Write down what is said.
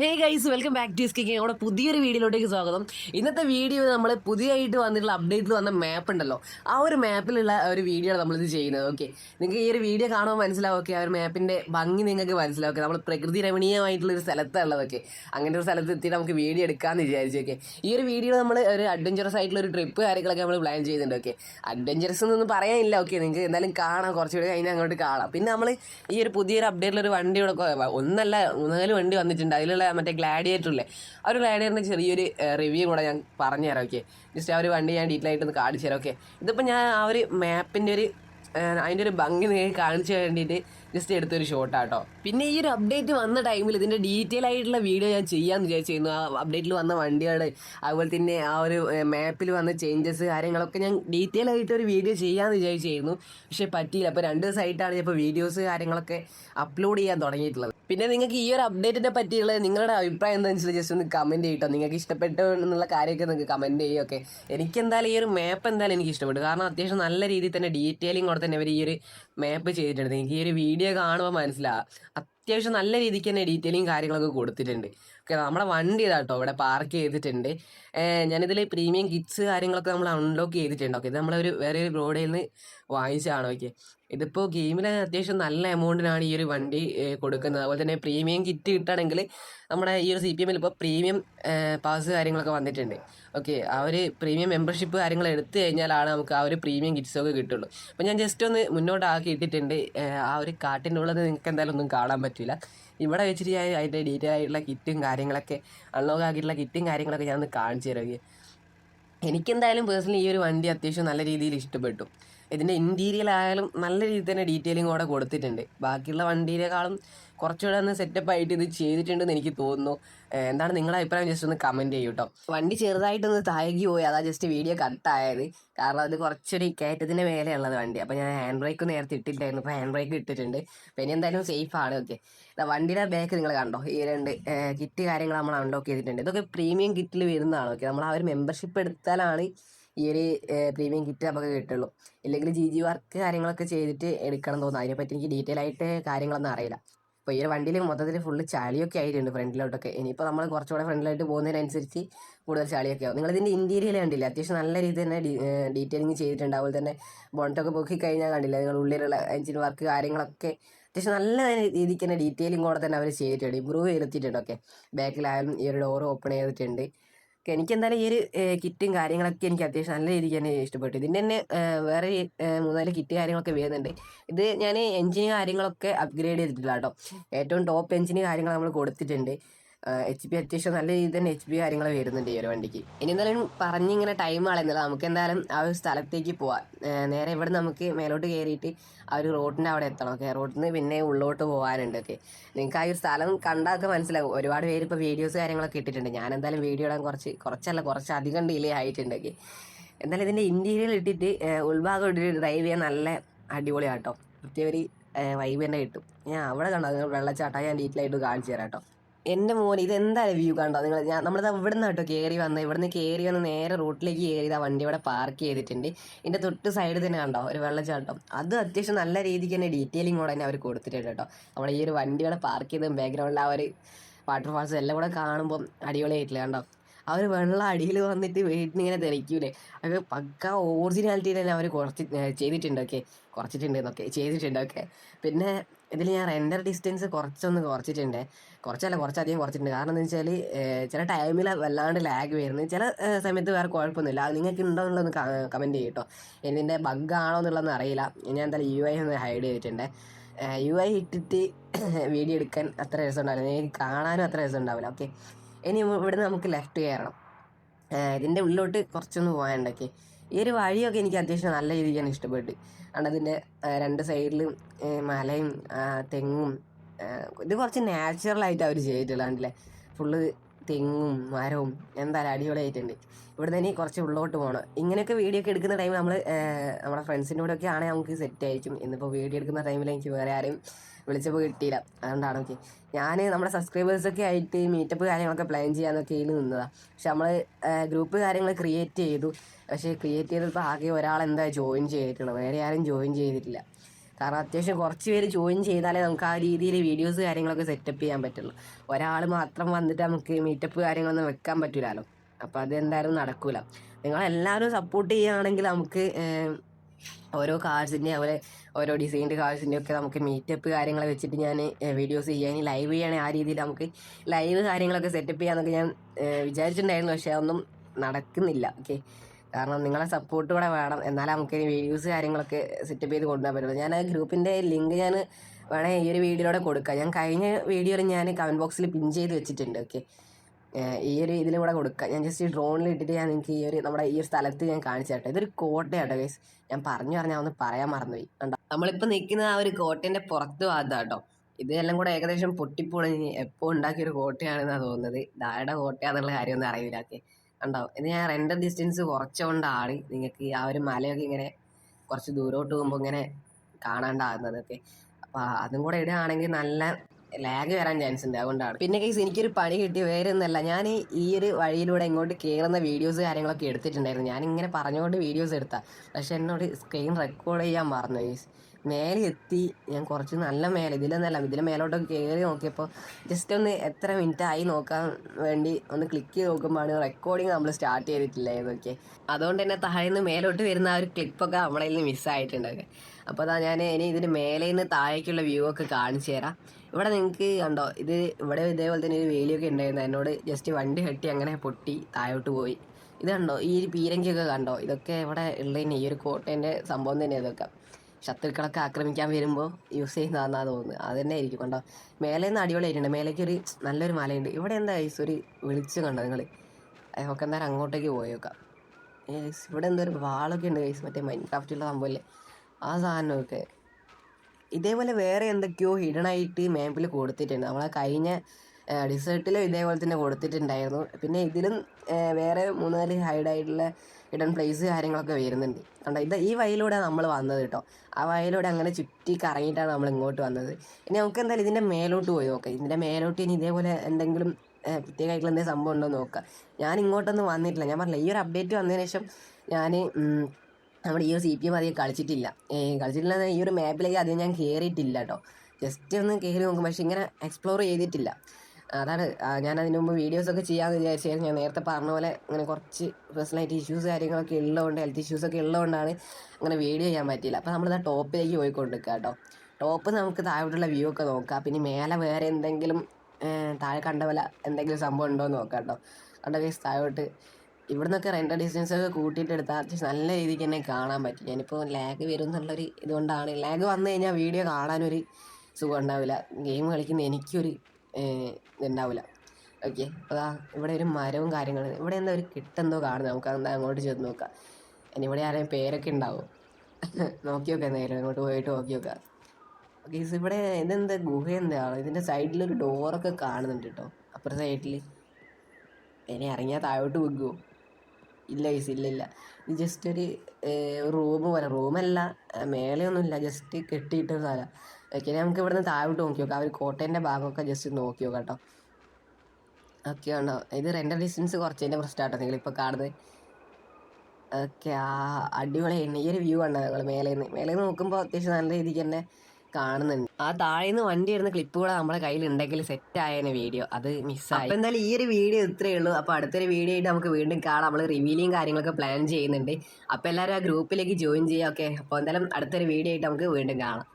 Hey guys welcome back to സ്കിക്കിങ് നമ്മുടെ പുതിയൊരു വീഡിയോയിലോട്ടേക്ക് സ്വാഗതം. ഇന്നത്തെ വീഡിയോ നമ്മൾ പുതിയതായിട്ട് വന്നിട്ടുള്ള അപ്ഡേറ്റിൽ വന്ന മാപ്പ് ഉണ്ടല്ലോ. ആ ഒരു മാപ്പിലുള്ള ഒരു വീഡിയോ ആണ് നമ്മളിത് ചെയ്യുന്നത്. ഓക്കെ നിങ്ങൾക്ക് ഈ ഒരു വീഡിയോ കാണുമ്പോൾ മനസ്സിലാവും ഓക്കെ ആ ഒരു മാപ്പിന്റെ ഭംഗി നിങ്ങൾക്ക് മനസ്സിലാവും നമ്മൾ പ്രകൃതി രമണീയമായിട്ടുള്ള ഒരു സ്ഥലത്തുള്ളതൊക്കെ അങ്ങനെ ഒരു സ്ഥലത്ത് എത്തിയിട്ട് നമുക്ക് വീഡിയോ എടുക്കാമെന്ന് വിചാരിച്ചു ഓക്കെ ഈ ഒരു വീഡിയോ നമ്മൾ ഒരു അഡ്വഞ്ചറസ് ആയിട്ടുള്ള ഒരു ട്രിപ്പ് കാര്യങ്ങളൊക്കെ നമ്മൾ പ്ലാൻ ചെയ്യുന്നുണ്ട് ഓക്കെ അഡ്വഞ്ചറസ് എന്നൊന്നും പറയാനില്ല ഓക്കെ നിങ്ങൾക്ക് എന്തായാലും കാണാം കുറച്ചുകൂടി കഴിഞ്ഞാൽ അങ്ങോട്ട് കാണാം. പിന്നെ നമ്മൾ ഈ ഒരു പുതിയൊരു അപ്ഡേറ്റിലൊരു വണ്ടി ഇവിടെ ഒന്നല്ല മൂന്നാൽ വണ്ടി വന്നിട്ടുണ്ട്. അതിലുള്ള മറ്റേ ഗ്ലാഡിയേറ്റർ ഇല്ലേ ആ ഒരു ഗ്ലാഡിയേറ്ററിന്റെ ചെറിയൊരു റിവ്യൂ കൂടെ ഞാൻ പറഞ്ഞുതരാം ഓക്കെ ജസ്റ്റ് ആ ഒരു വണ്ടി ഞാൻ ഡീറ്റെയിൽ ആയിട്ട് ഒന്ന് കാണിച്ചു തരാം ഓക്കെ ഇതിപ്പോൾ ഞാൻ ആ ഒരു മാപ്പിന്റെ ഒരു അതിന്റെ ഒരു ഭംഗി നിങ്ങൾക്ക് കാണിച്ചു വേണ്ടിയിട്ട് ജസ്റ്റ് എടുത്തൊരു ഷോട്ടാട്ടോ പിന്നെ ഈ ഒരു അപ്ഡേറ്റ് വന്ന ടൈമിൽ ഇതിന്റെ ഡീറ്റെയിൽ ആയിട്ടുള്ള വീഡിയോ ഞാൻ ചെയ്യാമെന്ന് വിചാരിച്ചിരുന്നു. ആ അപ്ഡേറ്റിൽ വന്ന വണ്ടികൾ അതുപോലെ തന്നെ ആ ഒരു മാപ്പിൽ വന്ന ചേഞ്ചസ് കാര്യങ്ങളൊക്കെ ഞാൻ ഡീറ്റെയിൽ ആയിട്ട് ഒരു വീഡിയോ ചെയ്യാമെന്ന് വിചാരിച്ചിരുന്നു. പക്ഷേ പറ്റിയില്ല. അപ്പോൾ രണ്ട് ദിവസമായിട്ടാണ് ഇപ്പോൾ വീഡിയോസ് കാര്യങ്ങളൊക്കെ അപ്ലോഡ് ചെയ്യാൻ തുടങ്ങിയിട്ടുള്ളത്. പിന്നെ നിങ്ങൾക്ക് ഈ ഒരു അപ്ഡേറ്റിനെ പറ്റിയുള്ള നിങ്ങളുടെ അഭിപ്രായം എന്താണെന്ന് ജസ്റ്റ് ഒന്ന് കമന്റ് ചെയ്യട്ടോ നിങ്ങൾക്ക് ഇഷ്ടപ്പെട്ടു എന്നുള്ള കാര്യമൊക്കെ നിങ്ങൾക്ക് കമന്റ് ചെയ്യുമൊക്കെ എനിക്ക് എന്തായാലും ഈ ഒരു മാപ്പ് എന്തായാലും എനിക്ക് ഇഷ്ടപ്പെട്ടു. കാരണം അത്യാവശ്യം നല്ല രീതിയിൽ തന്നെ ഡീറ്റെയിലിംഗ് കൂടെ തന്നെ ഈ ഒരു മാപ്പ് ചെയ്തിട്ടുണ്ട്. എനിക്ക് ഈ ഒരു വീഡിയോ കാണുമ്പോൾ മനസ്സിലാവും അത്യാവശ്യം നല്ല രീതിക്ക് തന്നെ ഡീറ്റെയിലിംഗ് കാര്യങ്ങളൊക്കെ കൊടുത്തിട്ടുണ്ട്. ഓക്കെ നമ്മുടെ വണ്ടി ഇതാട്ടോ ഇവിടെ പാർക്ക് ചെയ്തിട്ടുണ്ട്. ഞാനിതിൽ പ്രീമിയം കിറ്റ്സ് കാര്യങ്ങളൊക്കെ നമ്മൾ അൺലോക്ക് ചെയ്തിട്ടുണ്ട്. ഓക്കെ ഇത് നമ്മളൊരു വേറെ ഒരു ബ്രോഡയിൽ നിന്ന് വാങ്ങിച്ചതാണ്. ഓക്കെ ഇതിപ്പോൾ ഗെയിമിൽ അത്യാവശ്യം നല്ല എമൗണ്ടിനാണ് ഈ ഒരു വണ്ടി കൊടുക്കുന്നത്. അതുപോലെ തന്നെ പ്രീമിയം കിറ്റ് കിട്ടുകയാണെങ്കിൽ നമ്മുടെ ഈ ഒരു സി പി എമ്മിൽ ഇപ്പോൾ പ്രീമിയം പാസ് കാര്യങ്ങളൊക്കെ വന്നിട്ടുണ്ട്. ഓക്കെ ആ ഒരു പ്രീമിയം മെമ്പർഷിപ്പ് കാര്യങ്ങൾ എടുത്തു കഴിഞ്ഞാലാണ് നമുക്ക് ആ ഒരു പ്രീമിയം കിറ്റ്സൊക്കെ കിട്ടുള്ളൂ. അപ്പോൾ ഞാൻ ജസ്റ്റ് ഒന്ന് മുന്നോട്ടാക്കി ഇട്ടിട്ടുണ്ട്. ആ ഒരു കാട്ടിന്റെ ഉള്ളത് നിങ്ങൾക്ക് എന്തായാലും ഒന്നും കാണാൻ പറ്റില്ല ഇവിടെ വെച്ചിട്ട് ഞാൻ അതിന്റെ ഡീറ്റെയിൽ ആയിട്ടുള്ള കിറ്റും കാര്യങ്ങളൊക്കെ അൺലോക്ക് ആക്കിയിട്ടുള്ള കിറ്റും കാര്യങ്ങളൊക്കെ ഞാൻ ഒന്ന് കാണിച്ചു തരാം. ഓക്കെ എനിക്കെന്തായാലും പേഴ്സണലി ഈ ഒരു വണ്ടി അത്യാവശ്യം നല്ല രീതിയിൽ ഇഷ്ടപ്പെട്ടു. ഇതിന്റെ ഇന്റീരിയൽ ആയാലും നല്ല രീതിയിൽ തന്നെ ഡീറ്റെയിലിംഗ് കൂടെ കൊടുത്തിട്ടുണ്ട്. ബാക്കിയുള്ള വണ്ടിയിലേക്കാളും കുറച്ചുകൂടെ ഒന്ന് സെറ്റപ്പ് ആയിട്ട് ഇത് ചെയ്തിട്ടുണ്ടെന്ന് എനിക്ക് തോന്നുന്നു. എന്താണ് നിങ്ങളുടെ അഭിപ്രായം? ജസ്റ്റ് ഒന്ന് കമന്റ് ചെയ്യൂ കേട്ടോ വണ്ടി ചെറുതായിട്ടൊന്ന് താഴേക്ക് പോയി. അതാ ജസ്റ്റ് വീഡിയോ കട്ടായത് കാരണം അത് കുറച്ചൊരു കയറ്റത്തിന്റെ മേലെയുള്ളത് വണ്ടി അപ്പോൾ ഞാൻ ഹാൻഡ് ബ്രേക്ക് നേരത്തെ ഇട്ടിട്ടായിരുന്നു അപ്പോൾ ഹാൻഡ് ബ്രേക്ക് ഇട്ടിട്ടുണ്ട്. പിന്നെ എന്തായാലും സേഫ് ആണ്. ഓക്കെ വണ്ടിയുടെ ബാക്ക് നിങ്ങൾ കണ്ടോ? ഈ രണ്ട് കിറ്റ് കാര്യങ്ങൾ നമ്മൾ അൺലോക്ക് ചെയ്തിട്ടുണ്ട്. ഇതൊക്കെ പ്രീമിയം കിറ്റിൽ വരുന്നതാണ്. ഓക്കെ നമ്മൾ ആ ഒരു മെമ്പർഷിപ്പ് എടുത്താലാണ് ഈ ഒരു പ്രീമിയം കിറ്റ് നമുക്ക് കിട്ടുള്ളൂ. ഇല്ലെങ്കിൽ ജി ജി വർക്ക് കാര്യങ്ങളൊക്കെ ചെയ്തിട്ട് എടുക്കണം തോന്നുന്നു. അതിനെപ്പറ്റി എനിക്ക് ഡീറ്റെയിൽ ആയിട്ട് കാര്യങ്ങളൊന്നും അറിയില്ല. അപ്പോൾ ഈ ഒരു വണ്ടിയിൽ മൊത്തത്തിൽ ഫുള്ള് ചളിയൊക്കെ ആയിട്ടുണ്ട് ഫ്രണ്ടിലോട്ടൊക്കെ. ഇനിയിപ്പോൾ നമ്മൾ കുറച്ചുകൂടെ ഫ്രണ്ടിലായിട്ട് പോകുന്നതിനനുസരിച്ച് കൂടുതൽ ചളിയൊക്കെ ആവും. നിങ്ങളിതിന്റെ ഇന്റീരിയൽ കണ്ടില്ല? അത്യാവശ്യം നല്ല രീതിയിൽ തന്നെ ഡീറ്റെയിലിംഗ് ചെയ്തിട്ടുണ്ട്. അതുപോലെ തന്നെ ബോണ്ടൊക്കെ പൊക്കി കഴിഞ്ഞാൽ കണ്ടില്ല? നിങ്ങൾ ഉള്ളിലുള്ള എഞ്ചിൻ വർക്ക് കാര്യങ്ങളൊക്കെ അത്യാവശ്യം നല്ല രീതിക്ക് തന്നെ ഡീറ്റെയിലിംഗ് കൂടെ തന്നെ അവർ ചെയ്തിട്ടുണ്ട്. ഇമ്പ്രൂവ് ചെയ്തിട്ടുണ്ട് ഒക്കെ. ബാക്കിലായാലും ഈ ഒരു ഡോർ ഓപ്പൺ ചെയ്തിട്ടുണ്ട്. എനിക്ക് എന്തായാലും ഈ ഒരു കിറ്റും കാര്യങ്ങളൊക്കെ എനിക്ക് അത്യാവശ്യം നല്ല രീതിക്ക് തന്നെ ഇഷ്ടപ്പെട്ടു. ഇതിന്റെ തന്നെ വേറെ മൂന്നാൽ കിറ്റ് കാര്യങ്ങളൊക്കെ വരുന്നുണ്ട്. ഇത് ഞാൻ എഞ്ചിന് കാര്യങ്ങളൊക്കെ അപ്ഗ്രേഡ് ചെയ്തിട്ടില്ല കേട്ടോ ഏറ്റവും ടോപ്പ് എഞ്ചിന് കാര്യങ്ങൾ നമ്മൾ കൊടുത്തിട്ടുണ്ട്. എച്ച് പി അത്യാവശ്യം നല്ല രീതിയിൽ തന്നെ എച്ച് പി കാര്യങ്ങൾ വരുന്നുണ്ട് ഈ ഒരു വണ്ടിക്ക്. ഇനി എന്തായാലും പറഞ്ഞിങ്ങനെ ടൈം കളയുന്നില്ല. നമുക്ക് എന്തായാലും ആ ഒരു സ്ഥലത്തേക്ക് പോവാം. നേരെ ഇവിടെ നമുക്ക് മേലോട്ട് കയറിയിട്ട് ആ ഒരു റോഡിന്റെ അവിടെ എത്തണം. ഓക്കെ? റോഡിൽ നിന്ന് പിന്നെ ഉള്ളോട്ട് പോകാനുണ്ട് ഓക്കെ? നിങ്ങൾക്ക് ആ ഒരു സ്ഥലം കണ്ടാൽ മനസ്സിലാവും. ഒരുപാട് പേര് ഇപ്പോൾ വീഡിയോസ് കാര്യങ്ങളൊക്കെ ഇട്ടിട്ടുണ്ട്. ഞാൻ എന്തായാലും വീഡിയോ ഇടാൻ കുറച്ച് കുറച്ചല്ല കുറച്ച് അധികം ഡിലേ ആയിട്ടുണ്ട്. ഓക്കെ? എന്തായാലും ഇതിന്റെ ഇന്റീരിയർ ഇട്ടിട്ട് ഉൾഭാഗം ഇട്ടിട്ട് ഡ്രൈവ് ചെയ്യാൻ നല്ല അടിപൊളിയാട്ടോ പ്രത്യേക ഒരു വൈബ് തന്നെ കിട്ടും. ഞാൻ അവിടെ കണ്ടത് വെള്ളച്ചാട്ടം ഞാൻ ഡീറ്റെയിൽ ആയിട്ട് കാണിച്ചു തരാം കേട്ടോ എന്റെ മോൻ ഇതെന്താ വ്യൂ കണ്ടോ? നിങ്ങൾ ഞാൻ നമ്മളിത് ഇവിടെ നിന്ന് കേട്ടോ കയറി വന്ന. ഇവിടുന്ന് കയറി വന്ന് നേരെ റോട്ടിലേക്ക് കയറി ആ വണ്ടി ഇവിടെ പാർക്ക് ചെയ്തിട്ടുണ്ട്. ഇതിന്റെ തൊട്ട് സൈഡിൽ തന്നെ കണ്ടോ? ഒരു വെള്ളച്ചാട്ടം അത് അത്യാവശ്യം നല്ല രീതിക്ക് തന്നെ ഡീറ്റെയിലിംഗ് കൂടെ തന്നെ അവർ കൊടുത്തിട്ടുണ്ട് കേട്ടോ. നമ്മുടെ ഈ ഒരു വണ്ടി ഇവിടെ പാർക്ക് ചെയ്തതും ബാക്ക്ഗ്രൗണ്ടിൽ ആ ഒരു വാട്ടർഫാൾസ് എല്ലാം കൂടെ കാണുമ്പോൾ അടിപൊളിയായിട്ടില്ല കണ്ടോ? ഒരു വെള്ളം അടിയിൽ വന്നിട്ട് വീട്ടിനിങ്ങനെ തെളിക്കൂലേ. അത് പക്ക ഒറിജിനാലിറ്റി തന്നെ അവർ കുറച്ച് ചെയ്തിട്ടുണ്ട് ഓക്കെ. കുറച്ചിട്ടുണ്ട് എന്നൊക്കെ ചെയ്തിട്ടുണ്ട് ഓക്കെ. പിന്നെ ഇതിൽ ഞാൻ റെൻഡർ ഡിസ്റ്റൻസ് കുറച്ചൊന്ന് കുറച്ചിട്ടുണ്ട്. കുറച്ചല്ല കുറച്ചധികം കുറച്ചിട്ടുണ്ട്. കാരണം എന്താ വെച്ചാൽ ചില ടൈമിൽ വല്ലാണ്ട് ലാഗ് വരുന്നത് ചില സമയത്ത് വേറെ കുഴപ്പമൊന്നുമില്ല. അത് നിങ്ങൾക്ക് ഉണ്ടോ എന്നുള്ളത് കമന്റ് ചെയ്യും കേട്ടോ ഇതിന്റെ ബഗ് ആണോ എന്നുള്ളതൊന്നും അറിയില്ല. ഞാൻ എന്തായാലും യു ഐ ഒന്ന് ഹൈഡ് ചെയ്തിട്ടുണ്ട്. യു ഐ ഇട്ടിട്ട് വീഡിയോ എടുക്കാൻ അത്ര രസം ഉണ്ടാവില്ല എനിക്ക് കാണാനും അത്ര രസം ഉണ്ടാവില്ല ഓക്കെ. ഇനി ഇവിടുന്ന് നമുക്ക് ലെഫ്റ്റ് കയറണം. ഇതിന്റെ ഉള്ളിലോട്ട് കുറച്ചൊന്ന് പോകാനുണ്ടൊക്കെ ഈ ഒരു വഴിയൊക്കെ എനിക്ക് അത്യാവശ്യം നല്ല രീതിക്കാണ് ഇഷ്ടപ്പെട്ടു കാരണം അതിന്റെ രണ്ട് സൈഡിലും മലയും തെങ്ങും ഇത് കുറച്ച് നാച്ചുറലായിട്ട് അവർ ചെയ്തിട്ടുള്ള കണ്ടില്ലേ? ഫുള്ള് തെങ്ങും മരവും എന്തായാലും അടിപൊളിയായിട്ടുണ്ട്. ഇവിടെ തന്നെ കുറച്ച് ഉള്ളോട്ട് പോകണം ഇങ്ങനെയൊക്കെ വീഡിയോ ഒക്കെ എടുക്കുന്ന ടൈം നമ്മൾ നമ്മുടെ ഫ്രണ്ട്സിന്റെ കൂടെ ഒക്കെ ആണെങ്കിൽ നമുക്ക് സെറ്റ് ആയിരിക്കും. ഇന്നിപ്പോൾ വീഡിയോ എടുക്കുന്ന ടൈമിൽ എനിക്ക് വേറെ ആരും വിളിച്ചപ്പോൾ കിട്ടിയില്ല. അതുകൊണ്ടാണ് ഓക്കെ ഞാൻ നമ്മുടെ സബ്സ്ക്രൈബേഴ്സൊക്കെ ആയിട്ട് മീറ്റപ്പ് കാര്യങ്ങളൊക്കെ പ്ലാൻ ചെയ്യാമെന്നൊക്കെ ഇതിൽ നിന്നതാണ് പക്ഷെ നമ്മൾ ഗ്രൂപ്പ് കാര്യങ്ങൾ ക്രിയേറ്റ് ചെയ്തു. പക്ഷേ ക്രിയേറ്റ് ചെയ്തപ്പോൾ ആകെ ഒരാൾ എന്താ ജോയിൻ ചെയ്തിട്ടുള്ളത്? വേറെ ആരും ജോയിൻ ചെയ്തിട്ടില്ല. കാരണം അത്യാവശ്യം കുറച്ച് പേര് ജോയിൻ ചെയ്താലേ നമുക്ക് ആ രീതിയിൽ വീഡിയോസ് കാര്യങ്ങളൊക്കെ സെറ്റപ്പ് ചെയ്യാൻ പറ്റുള്ളൂ. ഒരാൾ മാത്രം വന്നിട്ട് നമുക്ക് മീറ്റപ്പ് കാര്യങ്ങളൊന്നും വെക്കാൻ പറ്റില്ലല്ലോ അപ്പോൾ അതെന്തായാലും നടക്കൂല. നിങ്ങളെല്ലാവരും സപ്പോർട്ട് ചെയ്യുകയാണെങ്കിൽ നമുക്ക് ഓരോ കാർസിന്റെ അതുപോലെ ഓരോ ഡിസൈൻഡ് കാർസിന്റെ ഒക്കെ നമുക്ക് മീറ്റപ്പ് കാര്യങ്ങൾ വെച്ചിട്ട് ഞാൻ വീഡിയോസ് ചെയ്യാൻ ലൈവ് ചെയ്യുകയാണെങ്കിൽ ആ രീതിയിൽ നമുക്ക് ലൈവ് കാര്യങ്ങളൊക്കെ സെറ്റപ്പ് ചെയ്യാമെന്നൊക്കെ ഞാൻ വിചാരിച്ചിട്ടുണ്ടായിരുന്നു. പക്ഷേ അതൊന്നും നടക്കുന്നില്ല. ഓക്കെ. കാരണം നിങ്ങളെ സപ്പോർട്ട് കൂടെ വേണം. എന്നാലേ നമുക്ക് വീഡിയോസ് കാര്യങ്ങളൊക്കെ സെറ്റപ്പ് ചെയ്ത് കൊണ്ടുപോകാൻ പറ്റുള്ളൂ. ഞാൻ ആ ഗ്രൂപ്പിന്റെ ലിങ്ക് ഞാൻ വേണേൽ ഈ ഒരു വീഡിയോയിലൂടെ കൊടുക്കാം. ഞാൻ കഴിഞ്ഞ വീഡിയോയിൽ ഞാൻ കമന്റ് ബോക്സിൽ പിൻ ചെയ്ത് വെച്ചിട്ടുണ്ട്. ഓക്കെ. ഈ ഒരു ഇതിലൂടെ കൊടുക്കുക ഞാൻ ജസ്റ്റ് ഈ ഡ്രോണിൽ ഇട്ടിട്ട് ഞാൻ നിങ്ങൾക്ക് ഈ ഒരു നമ്മുടെ ഈ ഒരു സ്ഥലത്ത് ഞാൻ കാണിച്ചു തരട്ടെ. ഇതൊരു കോട്ടയാട്ടോ ഗൈസ് ഞാൻ പറഞ്ഞു പറഞ്ഞാൽ ഒന്ന് പറയാൻ മറന്നുപോയി. കണ്ടോ? നമ്മളിപ്പോൾ നിൽക്കുന്ന ആ ഒരു കോട്ടേന്റെ പുറത്ത് ഭാഗത്താട്ടോ ഇതെല്ലാം കൂടെ ഏകദേശം പൊട്ടിപ്പൊളിഞ്ഞ് എപ്പോൾ ഉണ്ടാക്കിയ ഒരു കോട്ടയാണെന്നാണ് തോന്നുന്നത്. ധാരയുടെ കോട്ടയാണെന്നുള്ള കാര്യമൊന്നും അറിയില്ല. ഓക്കെ. കണ്ടോ? ഇത് ഞാൻ റെൻഡർ ഡിസ്റ്റൻസ് കുറച്ചുകൊണ്ടാണ് നിങ്ങൾക്ക് ആ ഒരു മലയൊക്കെ ഇങ്ങനെ കുറച്ച് ദൂരോട്ട് പോകുമ്പോൾ ഇങ്ങനെ കാണാണ്ടാകുന്നത് ഓക്കെ. അപ്പോൾ അതും കൂടെ ഇടുകയാണെങ്കിൽ നല്ല ലാഗ് വരാൻ ചാൻസ് ഉണ്ട്. അതുകൊണ്ടാണ്. പിന്നെ കേസ് എനിക്കൊരു പണി കിട്ടി. വേറെ ഒന്നല്ല ഞാൻ ഈ ഒരു വഴിയിലൂടെ ഇങ്ങോട്ട് കയറുന്ന വീഡിയോസ് കാര്യങ്ങളൊക്കെ എടുത്തിട്ടുണ്ടായിരുന്നു. ഞാൻ ഇങ്ങനെ പറഞ്ഞുകൊണ്ട് വീഡിയോസ് എടുത്താ. പക്ഷെ എന്നോട് സ്ക്രീൻ റെക്കോർഡ് ചെയ്യാൻ പറഞ്ഞു കേസ് മേലെ എത്തി. ഞാൻ കുറച്ച് നല്ല മേലെ. ഇതിലൊന്നല്ല ഇതിലെ മേലോട്ടൊക്കെ കയറി നോക്കിയപ്പോൾ ജസ്റ്റ് ഒന്ന് എത്ര മിനിറ്റ് ആയി നോക്കാൻ വേണ്ടി ഒന്ന് ക്ലിക്ക് ചെയ്ത് നോക്കുമ്പോഴാണ് റെക്കോർഡിങ് നമ്മൾ സ്റ്റാർട്ട് ചെയ്തിട്ടില്ലായിരുന്നു. ഓക്കെ അതുകൊണ്ട് തന്നെ താഴെ നിന്ന് മേലോട്ട് വരുന്ന ആ ഒരു ക്ലിപ്പൊക്കെ നമ്മളതിൽ നിന്ന് മിസ്സായിട്ടുണ്ട് അപ്പോൾ അതാ ഞാൻ ഇനി ഇതിന് മേലെ നിന്ന് താഴേക്കുള്ള വ്യൂ ഒക്കെ കാണിച്ചു തരാം. ഇവിടെ നിങ്ങൾക്ക് കണ്ടോ ഇത് ഇവിടെ ഇതേപോലെ തന്നെ ഒരു വേലിയൊക്കെ ഉണ്ടായിരുന്നു. എന്നോട് ജസ്റ്റ് വണ്ടി കെട്ടി അങ്ങനെ പൊട്ടി താഴോട്ട് പോയി. ഇത് കണ്ടോ ഈ ഒരു പീരങ്കിയൊക്കെ കണ്ടോ? ഇതൊക്കെ ഇവിടെ ഉള്ളതിന് ഈ ഒരു കോട്ടേന്റെ സംഭവം തന്നെ ഇതൊക്കെ. ശത്രുക്കളൊക്കെ ആക്രമിക്കാൻ വരുമ്പോൾ യൂസ് ചെയ്യുന്നതാണെന്നാണ് തോന്നുന്നത് അത് തന്നെ ആയിരിക്കും കണ്ടോ. മേലെ നിന്ന് അടിപൊളിയായിട്ടുണ്ട് മേലേക്ക് ഒരു നല്ലൊരു മലയുണ്ട്. ഇവിടെ എന്താ ഐസ് ഒരു വെളിച്ചം കണ്ടോ നിങ്ങൾ നമുക്ക് എന്തായാലും അങ്ങോട്ടേക്ക് പോയേക്കാം. ഇവിടെ എന്തോ ഒരു വാളൊക്കെ ഉണ്ട് ഗൈസ് മറ്റേ മൈൻക്രാഫ്റ്റുള്ള സംഭവമല്ലേ ആ സാധനമൊക്കെ ഇതേപോലെ വേറെ എന്തൊക്കെയോ ഹിഡൻ ആയിട്ട് മാപ്പിൽ കൊടുത്തിട്ടുണ്ട്. നമ്മളെ കഴിഞ്ഞ ഡിസേർട്ടിലും ഇതേപോലെ തന്നെ കൊടുത്തിട്ടുണ്ടായിരുന്നു. പിന്നെ ഇതിലും വേറെ മൂന്നാൽ ഹൈഡായിട്ടുള്ള ഹിഡൻ പ്ലേസ് കാര്യങ്ങളൊക്കെ വരുന്നുണ്ട്. കണ്ടോ? ഇത് ഈ വഴിയിലൂടെ നമ്മൾ വന്നത് കേട്ടോ. ആ വഴിയിലൂടെ അങ്ങനെ ചുറ്റി കറങ്ങിയിട്ടാണ് നമ്മൾ ഇങ്ങോട്ട് വന്നത്. ഇനി നമുക്ക് എന്തായാലും ഇതിന്റെ മേലോട്ട് പോയി നോക്കാം. ഇതിന്റെ മേലോട്ട് ഇനി ഇതേപോലെ എന്തെങ്കിലും പ്രത്യേകമായിട്ടുള്ള എന്തെങ്കിലും സംഭവം ഉണ്ടോ നോക്കാം. ഞാൻ ഇങ്ങോട്ടൊന്നും വന്നിട്ടില്ല. ഞാൻ പറഞ്ഞില്ല ഈ ഒരു അപ്ഡേറ്റ് വന്നതിന് ശേഷം ഞാൻ നമ്മുടെ ഈ ഒരു സി പി എം അധികം കളിച്ചിട്ടില്ല. കളിച്ചിട്ടില്ല ഈ ഒരു മാപ്പിലേക്ക് അധികം ഞാൻ കയറിയിട്ടില്ല കേട്ടോ. ജസ്റ്റ് ഒന്ന് കയറി നോക്കും. പക്ഷേ ഇങ്ങനെ എക്സ്പ്ലോർ ചെയ്തിട്ടില്ല. അതാണ് ഞാൻ അതിന് മുമ്പ് വീഡിയോസൊക്കെ ചെയ്യാമെന്ന് വിചാരിച്ചായിരുന്നു. ഞാൻ നേരത്തെ പറഞ്ഞ പോലെ ഇങ്ങനെ കുറച്ച് പേഴ്സണലായിട്ട് ഇഷ്യൂസ് കാര്യങ്ങളൊക്കെ ഉള്ളതുകൊണ്ട് ഹെൽത്ത് ഇഷ്യൂസൊക്കെ ഉള്ളതുകൊണ്ടാണ് അങ്ങനെ വീഡിയോ ചെയ്യാൻ പറ്റിയില്ല. അപ്പോൾ നമ്മൾ നമ്മളിതാ ടോപ്പിലേക്ക് പോയിക്കൊണ്ടിരിക്കുക കേട്ടോ. ടോപ്പ് നമുക്ക് താഴോട്ടുള്ള വ്യൂ ഒക്കെ നോക്കാം. പിന്നെ മേലെ വേറെ എന്തെങ്കിലും താഴെ കണ്ട പോലെ എന്തെങ്കിലും സംഭവം ഉണ്ടോ എന്ന് നോക്കാം കേട്ടോ. കണ്ട കേസ് താഴോട്ട് ഇവിടുന്നൊക്കെ റെൻഡർ ഡിസ്റ്റൻസ് ഒക്കെ കൂട്ടിയിട്ട് എടുത്താൽ അത്യാവശ്യം നല്ല രീതിക്ക് തന്നെ കാണാൻ പറ്റും. ഞാനിപ്പോൾ ലാഗ് വരും എന്നുള്ളൊരു ഇതുകൊണ്ടാണ്. ലാഗ് വന്നു കഴിഞ്ഞാൽ വീഡിയോ കാണാനൊരു സുഖം ഉണ്ടാവില്ല ഗെയിം കളിക്കുന്ന എനിക്കൊരു ഇതുണ്ടാവില്ല. ഓക്കെ അതാ ഇവിടെ ഒരു മരവും കാര്യങ്ങളും. ഇവിടെ എന്താ ഒരു കിട്ടെന്തോ കാണുന്നത് നമുക്ക് എന്താ അങ്ങോട്ട് ചെന്ന് നോക്കാം. ഇനി ഇവിടെ ആരെയും പേരൊക്കെ ഉണ്ടാവും? നോക്കി നോക്കാം നേരം. അങ്ങോട്ട് പോയിട്ട് നോക്കി നോക്കാം. ഓക്കെ ഇവിടെ ഇതെന്താ ഗുഹ എന്താണ് ഇതിന്റെ സൈഡിലൊരു ഡോറൊക്കെ കാണുന്നുണ്ട് കേട്ടോ. അപ്പുറത്തെ സൈഡിൽ ഇനി ഇറങ്ങിയാൽ താഴോട്ട് വെക്കുമോ ഇല്ല ഗൈസ് ഇല്ല ഇല്ല. ഇത് ജസ്റ്റ് ഒരു റൂം പോലെ. റൂമല്ല മേലെയൊന്നുമില്ല ജസ്റ്റ് കെട്ടിയിട്ട സ്ഥലം. ഓക്കെ നമുക്ക് ഇവിടുന്ന് താഴോട്ട് നോക്കി നോക്കാം. ആ ഒരു കോട്ടേന്റെ ഭാഗമൊക്കെ ജസ്റ്റ് നോക്കി നോക്കാം കേട്ടോ ഓക്കെ ഉണ്ടോ ഇത് റെന്റൽ ഡിസ്റ്റൻസ് കുറച്ചതിന്റെ പ്രശ്നമാട്ടോ നിങ്ങളിപ്പോൾ കാണുന്നത് ഓക്കെ ആ അടിപൊളിയാണ് ഈ ഒരു വ്യൂ ആണ് നിങ്ങൾ മേലെ നിന്ന് മേലെ നിന്ന് നോക്കുമ്പോൾ അത്യാവശ്യം നല്ല രീതിക്ക് തന്നെ കാണുന്നുണ്ട്. ആ താഴേന്ന് വണ്ടി വരുന്ന ക്ലിപ്പ് കൂടെ നമ്മളെ കയ്യിൽ ഉണ്ടെങ്കിൽ സെറ്റ് ആയതിന് വീഡിയോ. അത് മിസ്സായി അപ്പോൾ എന്തായാലും ഈ ഒരു വീഡിയോ ഇത്രയേ ഉള്ളൂ. അപ്പോൾ അടുത്തൊരു വീഡിയോ ആയിട്ട് നമുക്ക് വീണ്ടും കാണാം. നമ്മൾ റിവീലിയും കാര്യങ്ങളൊക്കെ പ്ലാൻ ചെയ്യുന്നുണ്ട്. അപ്പോൾ എല്ലാവരും ആ ഗ്രൂപ്പിലേക്ക് ജോയിൻ ചെയ്യാം ഓക്കെ അപ്പോൾ എന്തായാലും അടുത്തൊരു വീഡിയോ ആയിട്ട് നമുക്ക് വീണ്ടും കാണാം.